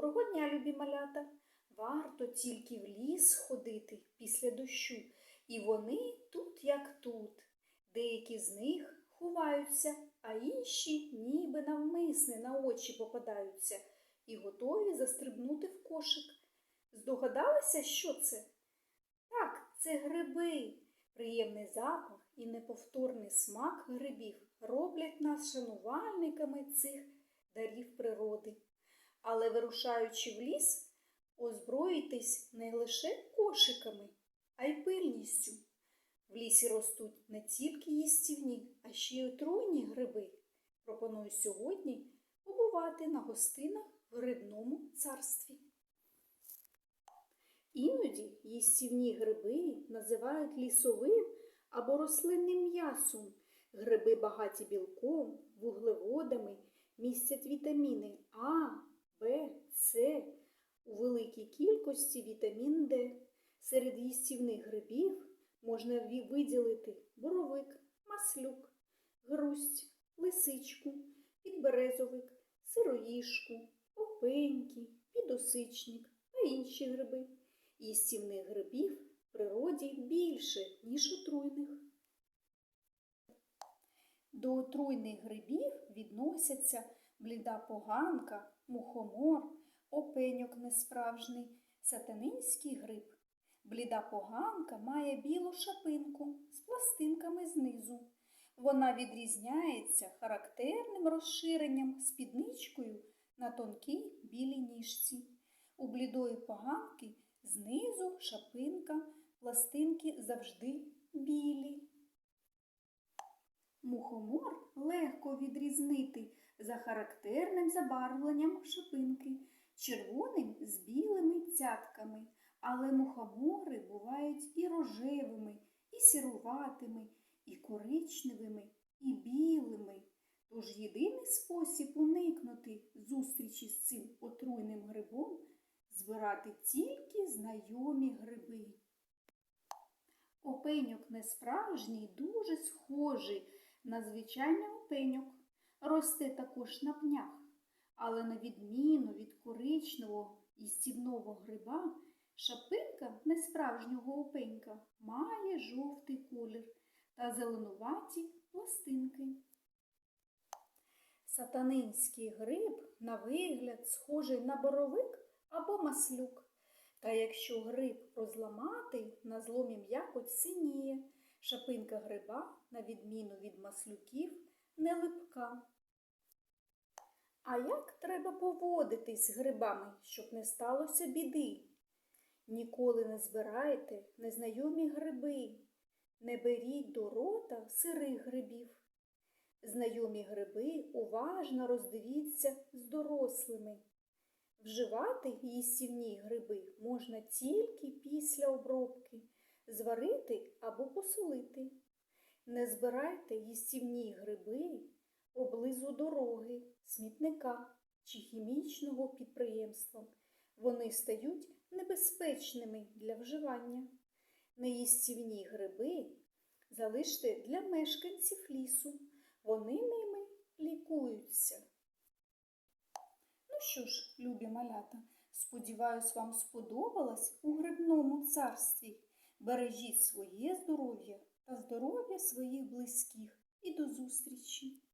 Доброго дня, любі малята! Варто тільки в ліс ходити після дощу, і вони тут, як тут. Деякі з них ховаються, а інші ніби навмисне на очі попадаються і готові застрибнути в кошик. Здогадалися, що це? Так, це гриби. Приємний запах і неповторний смак грибів роблять нас шанувальниками цих дарів природи. Але вирушаючи в ліс, озброїтесь не лише кошиками, а й пильністю. В лісі ростуть не тільки їстівні, а ще й отруйні гриби. Пропоную сьогодні побувати на гостинах в грибному царстві. Іноді їстівні гриби називають лісовим або рослинним м'ясом. Гриби багаті білком, вуглеводами, містять вітаміни А, Б, С, у великій кількості вітамін Д. Серед їстівних грибів можна виділити боровик, маслюк, грусть, лисичку, підберезовик, сироїшку, опеньки, підосичник та інші гриби. Їстівних грибів в природі більше, ніж отруйних. До отруйних грибів відносяться бліда поганка, мухомор, опеньок несправжній, сатанинський гриб. Бліда поганка має білу шапинку з пластинками знизу. Вона відрізняється характерним розширенням спідничкою на тонкій білій ніжці. У блідої поганки знизу шапинка, пластинки завжди білі. Мухомор легко відрізнити за характерним забарвленням шипинки, червоним з білими цятками, але мухомори бувають і рожевими, і сіруватими, і коричневими, і білими. Тож єдиний спосіб уникнути зустрічі з цим отруйним грибом збирати тільки знайомі гриби. Опеньок несправжній дуже схожий на звичайний опеньок. Росте також на пнях, але на відміну від коричневого і стівного гриба, шапинка несправжнього опенька має жовтий колір та зеленуваті пластинки. Сатанинський гриб на вигляд схожий на боровик або маслюк. Та якщо гриб розламати, на зломі м'якоть синіє, шапинка гриба, на відміну від маслюків, не липка. А як треба поводитись з грибами, щоб не сталося біди? Ніколи не збирайте незнайомі гриби, не беріть до рота сирих грибів. Знайомі гриби уважно роздивіться з дорослими. Вживати їстівні гриби можна тільки після обробки, зварити або посолити. Не збирайте їстівні гриби поблизу дороги, смітника чи хімічного підприємства. Вони стають небезпечними для вживання. Неїстівні гриби залиште для мешканців лісу. Вони ними лікуються. Ну що ж, любі малята, сподіваюсь, вам сподобалось у грибному царстві. Бережіть своє здоров'я та здоров'я своїх близьких. І до зустрічі!